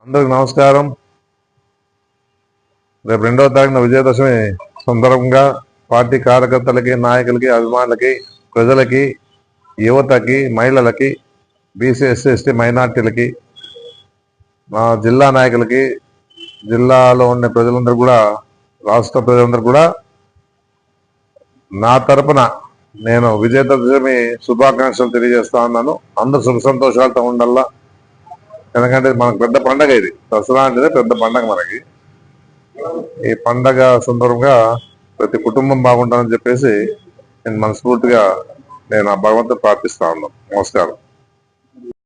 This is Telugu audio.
అందరికి నమస్కారం. రేపు రెండవ తారీఖున విజయదశమి సందర్భంగా పార్టీ కార్యకర్తలకి నాయకులకి అభిమానులకి ప్రజలకి యువతకి మహిళలకి బీసీ ఎస్సీ ఎస్టీ మైనార్టీలకి మా జిల్లా నాయకులకి జిల్లాలో ఉండే ప్రజలందరూ కూడా రాష్ట్ర ప్రజలందరూ కూడా నా తరపున నేను విజయదశమి శుభాకాంక్షలు తెలియజేస్తా ఉన్నాను. అందరు సుఖ సంతోషాలతో ఉండాలా? ఎందుకంటే మనకు పెద్ద పండగ ఇది. దసరా అంటే పెద్ద పండగ మనకి. ఈ పండగ సందర్భంగా ప్రతి కుటుంబం బాగుంటానని చెప్పేసి నేను మనస్ఫూర్తిగా నేను ఆ భగవంతుని ప్రార్థిస్తా ఉన్నాను. నమస్కారం.